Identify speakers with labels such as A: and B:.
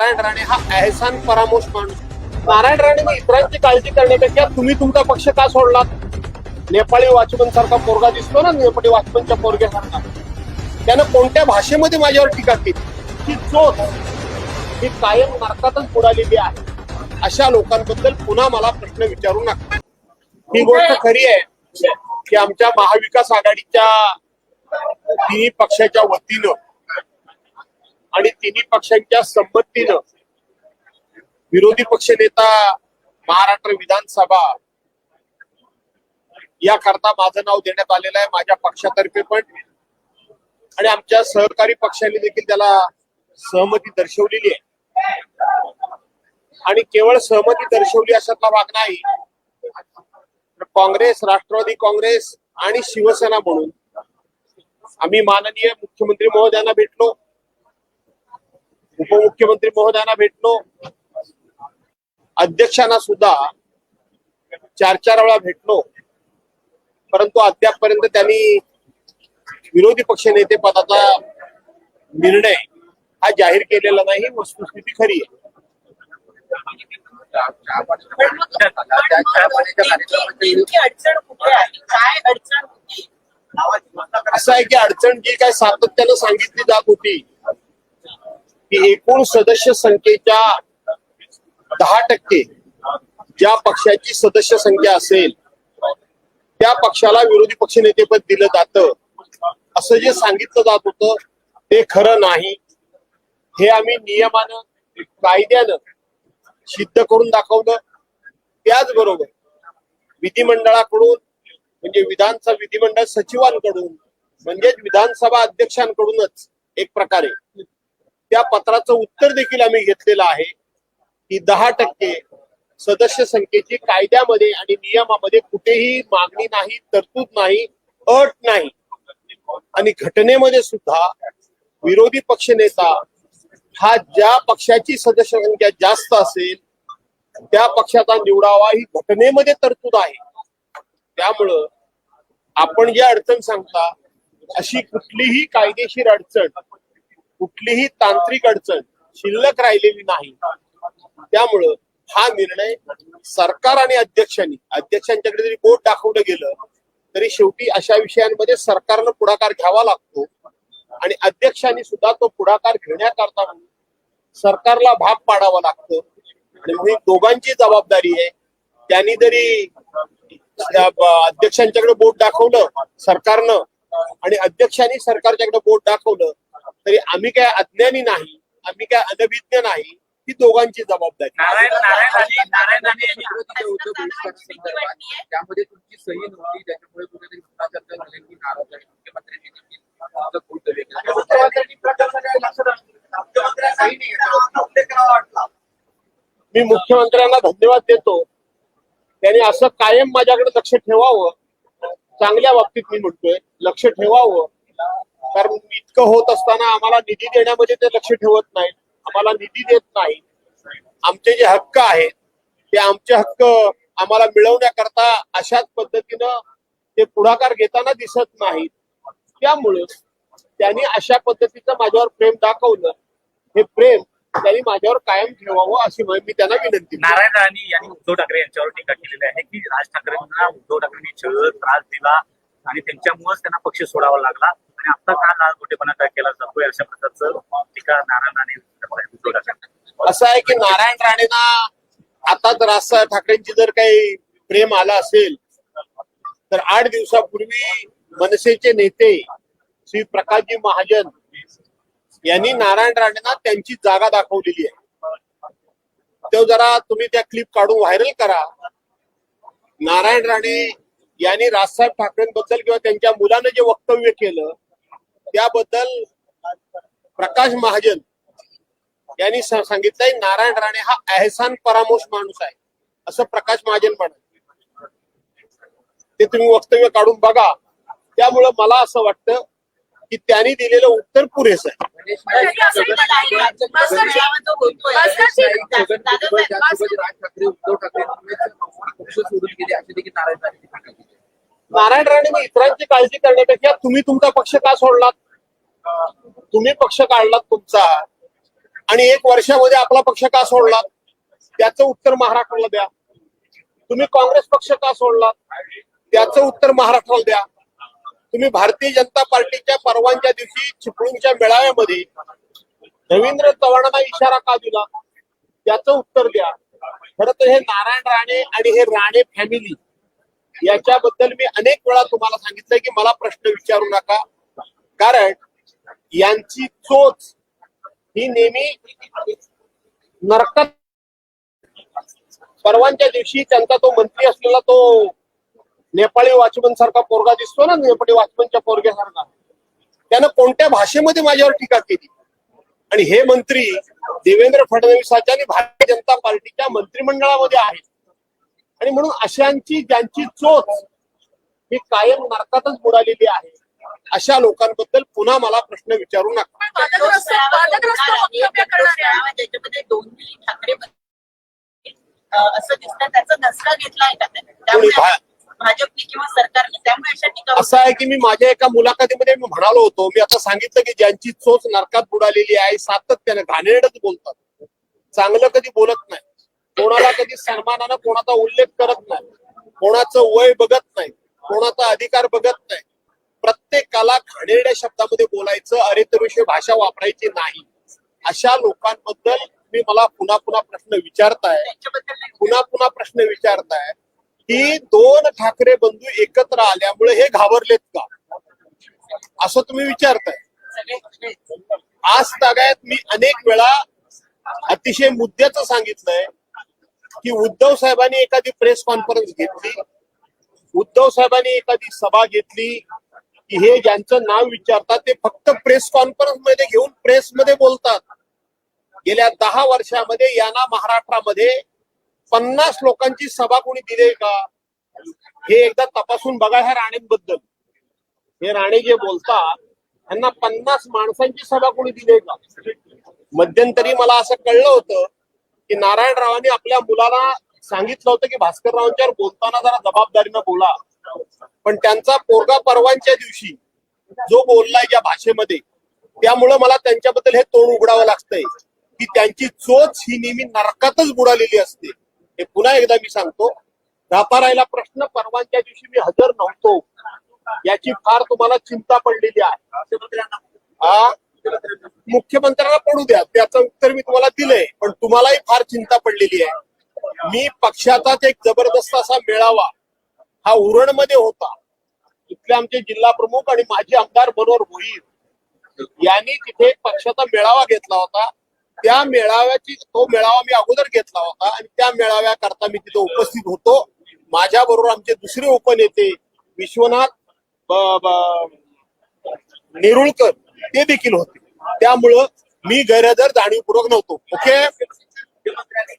A: नारायण राणे हा एहसान परामोश माणूस. नारायण राणेने इतरांची काळजी करण्यापेक्षा तुम्ही तुमचा पक्ष का सोडलात? नेपाळी वॉचमन सारखा पोरगा दिसतो ना नेपाळी वॉचमनच्या पोरग्यासारखा. त्यानं कोणत्या भाषेमध्ये माझ्यावर टीका केली? की चोच. ही कायम नरकातच बुडालेली आहे. अशा लोकांबद्दल पुन्हा मला प्रश्न विचारू नका. ही गोष्ट खरी आहे की आमच्या महाविकास आघाडीच्या तिन्ही पक्षाच्या वतीनं आणि तिन्ही पक्षांच्या संमतीनं विरोधी पक्षनेता महाराष्ट्र विधानसभा याकरता माझं नाव देण्यात आलेलं आहे माझ्या पक्षातर्फे पण. आणि आमच्या सहकारी पक्षाने देखील त्याला सहमती दर्शवलेली आहे. आणि केवळ सहमती दर्शवली अशातला भाग नाही तर काँग्रेस राष्ट्रवादी काँग्रेस आणि शिवसेना म्हणून आम्ही माननीय मुख्यमंत्री महोदयांना भेटलो. उपमुख्यमंत्री महोदयांना भेटलो. अध्यक्षांना सुद्धा चार चार वेळा भेटलो. परंतु अद्यापपर्यंत त्यांनी विरोधी पक्ष नेते पदाचा निर्णय हा जाहीर केलेला नाही. वस्तुस्थिती खरी आहे. असं आहे की अडचण जी काय सातत्यानं सांगितली जात होती की एकूण सदस्य संख्येच्या दहा टक्के ज्या पक्षाची सदस्य संख्या असेल त्या पक्षाला विरोधी पक्षनेतेपद दिलं जातं. असं जे सांगितलं जात होतं ते खरं नाही. हे आम्ही नियमानं कायद्यानं सिद्ध करून दाखवलं. त्याचबरोबर विधिमंडळाकडून म्हणजे विधानसभा विधिमंडळ सचिवांकडून म्हणजेच विधानसभा अध्यक्षांकडूनच एक प्रकारे त्या पत्राचं उत्तर देखील आम्ही घेतलेलं आहे की दहा टक्के सदस्य संख्येची कायद्यामध्ये आणि नियमामध्ये कुठेही मागणी नाही तरतूद नाही अट नाही. आणि घटनेमध्ये सुद्धा विरोधी पक्षनेता हा ज्या पक्षाची सदस्य संख्या जास्त असेल त्या पक्षाचा निवडावा ही घटनेमध्ये तरतूद आहे. त्यामुळं आपण जी अडचण सांगता अशी कुठलीही कायदेशीर अडचण कुठलीही तांत्रिक अडचण शिल्लक राहिलेली नाही. त्यामुळं हा निर्णय सरकार आणि अध्यक्षांनी अध्यक्षांच्याकडे जरी बोट दाखवलं गेलं तरी शेवटी अशा विषयांमध्ये सरकारनं पुढाकार घ्यावा लागतो. आणि अध्यक्षांनी सुद्धा तो पुढाकार घेण्याकरता सरकारला भाग पाडावा लागतो. आणि ही दोघांची जबाबदारी आहे. त्यांनी जरी अध्यक्षांच्याकडे बोट दाखवलं सरकारनं आणि अध्यक्षांनी सरकारच्याकडे बोट दाखवलं तरी आम्ही काय अज्ञानी नाही आम्ही काय अनभिज्ञ नाही ही दोघांची जबाबदारी.
B: नारायण नारायण आणि नारायण आणि यांनी
C: विरोधी होतं बहिष्कार
D: त्यामध्ये तुमची सही नव्हती त्याच्यामुळे कुठेतरी भ्रष्टाचार झाले की नाराज आहे. मुख्यमंत्र्यांनी देखील खोटं वेगळं.
A: मी मुख्यमंत्र्यांना धन्यवाद देतो. त्यांनी असं कायम माझ्याकडे लक्ष ठेवावं. चांगल्या बाबतीत मी म्हणतोय लक्ष ठेवावं. इतकं होत असताना आम्हाला निधी देण्यामध्ये ते लक्ष ठेवत नाही आम्हाला निधी देत नाही आमचे जे हक्क आहेत ते आमचे हक्क आम्हाला मिळवण्याकरता अशाच पद्धतीनं ते पुढाकार घेताना दिसत नाहीत. त्यामुळे त्यांनी अशा पद्धतीचं माझ्यावर प्रेम दाखवलं. हे प्रेम त्यांनी माझ्यावर कायम ठेवावं अशी मी त्यांना विनंती
B: नारायण राणे यांनी उद्धव ठाकरे यांच्यावर टीका केलेली आहे की राज ठाकरेंना उद्धव ठाकरेंनी छळ त्रास दिला आणि त्यांच्यामुळेच त्यांना पक्ष सोडावा लागला. आणि आता का लाल मोठेपणा काय केला जातोय अशा प्रकारचं टीका नारायण राणे
A: असं आहे की नारायण राणेंना आता जर राजसाहेब ठाकरेंची जर काही प्रेम आला असेल तर आठ दिवसापूर्वी मनसेचे नेते श्री प्रकाशजी महाजन यांनी नारायण राणेंना त्यांची जागा दाखवलेली आहे. तो जरा तुम्ही त्या क्लिप काढून व्हायरल करा. नारायण राणे यांनी राजसाहेब ठाकरेंबद्दल किंवा त्यांच्या मुलानं जे वक्तव्य केलं त्याबद्दल प्रकाश महाजन यांनी सांगितलंय नारायण राणे हा एहसान परामोश माणूस आहे असं प्रकाश महाजन म्हणाले. ते तुम्ही वक्तव्य काढून बघा. त्यामुळं मला असं वाटतं की त्यांनी दिलेलं उत्तर पुरेसं आहे.
D: उद्धव ठाकरे पक्ष सोडून गेले असे देखील नारायण राणे
A: इतरांची काळजी करण्यापेक्षा तुम्ही तुमचा पक्ष का सोडलात? तुम्ही पक्ष काढलात तुमचा. आणि एक वर्षामध्ये आपला पक्ष का सोडलात? त्याचं उत्तर महाराष्ट्राला द्या. तुम्ही काँग्रेस पक्ष का सोडला त्याचं उत्तर महाराष्ट्राला द्या. तुम्ही भारतीय जनता पार्टीच्या परवानच्या दिवशी चिपळूणच्या मेळाव्यामध्ये रवींद्र चव्हाणांना इशारा का दिला? त्याचं उत्तर द्या. खरं तर हे नारायण राणे आणि हे राणे फॅमिली याच्याबद्दल मी अनेक वेळा तुम्हाला सांगितलंय की मला प्रश्न विचारू नका. कारण यांची चोच ही नेहमी नरकात परवानच्या दिवशी त्यांचा तो मंत्री असलेला तो नेपाळी वाचमन सारखा पोरगा दिसतो ना नेपाळी वाचमनच्या पोरग्यासारखा त्यानं कोणत्या भाषेमध्ये माझ्यावर टीका केली? आणि हे मंत्री देवेंद्र फडणवीसाच्या आणि भारतीय जनता पार्टीच्या मंत्रिमंडळामध्ये आहेत. आणि म्हणून अशांची ज्यांची चोच ही कायम नरकातच बुडालेली आहे अशा लोकांबद्दल पुन्हा मला प्रश्न विचारू नका.
C: असं दिसतं त्याचा दसरा घेतलाय का? त्यामुळे भाजपने किंवा सरकारने त्यामुळे अशा टीका
A: असं आहे की मी माझ्या एका मुलाखतीमध्ये मी म्हणालो होतो मी आता सांगितलं की ज्यांची चोच नरकात बुडालेली आहे सातत्यानं घाणेरडच बोलतात. चांगलं कधी बोलत नाही. कोणाला कधी सन्मानानं कोणाचा उल्लेख करत नाही. कोणाचं वय बघत नाही. कोणाचा अधिकार बघत नाही. प्रत्येकाला घाणेरड्या शब्दामध्ये बोलायचं अरे तरुषी भाषा वापरायची नाही. अशा लोकांबद्दल मी मला पुन्हा पुन्हा प्रश्न विचारताय. पुन्हा पुन्हा प्रश्न विचारताय. की दोन ठाकरे बंधू एकत्र आल्यामुळे हे घाबरलेत का? असं तुम्ही विचारताय. आज तागायत मी अनेक वेळा अतिशय मुद्द्याचं सांगितलंय. की उद्धव साहेबांनी एखादी प्रेस कॉन्फरन्स घेतली उद्धव साहेबांनी एखादी सभा घेतली की हे ज्यांचं नाव विचारतात ते फक्त प्रेस कॉन्फरन्समध्ये घेऊन प्रेस मध्ये बोलतात. गेल्या दहा वर्षामध्ये यांना महाराष्ट्रामध्ये पन्नास लोकांची सभा कोणी दिली का? हे एकदा तपासून बघा ह्या राणेंबद्दल. हे राणे जे बोलतात त्यांना पन्नास माणसांची सभा कोणी दिली का? मध्यंतरी मला असं कळलं होतं की नारायणरावांनी आपल्या मुलाला सांगितलं होतं की भास्कररावांच्यावर बोलताना जरा जबाबदारीनं बोला. पण त्यांचा पोरगा परवांच्या दिवशी जो बोललाय ज्या भाषेमध्ये त्यामुळं मला त्यांच्याबद्दल हे तोंड उघडावं लागतंय. की त्यांची चोच ही नेहमी नरकातच बुडालेली असते. हे पुन्हा एकदा मी सांगतो. व्यापारायला प्रश्न परवानच्या दिवशी मी हजर नव्हतो. याची फार तुम्हाला चिंता पडलेली आहे. मुख्यमंत्र्यांना पडू द्या. त्याचं उत्तर मी तुम्हाला दिलंय. पण तुम्हालाही फार चिंता पडलेली आहे. मी पक्षाचाच एक जबरदस्त असा मेळावा हा उरणमध्ये होता. इथले आमचे जिल्हा प्रमुख आणि माजी आमदार मनोहर भोईर यांनी तिथे एक पक्षाचा मेळावा घेतला होता. त्या मेळाव्याची तो मेळावा मी अगोदर घेतला होता आणि त्या मेळाव्याकरता मी तिथे उपस्थित होतो. माझ्या बरोबर आमचे दुसरे उपनेते विश्वनाथ नेरुळकर ते देखील होते. त्यामुळं मी गैरहजर जाणीवपूर्वक नव्हतो. ओके?
B: मुख्यमंत्र्यांनी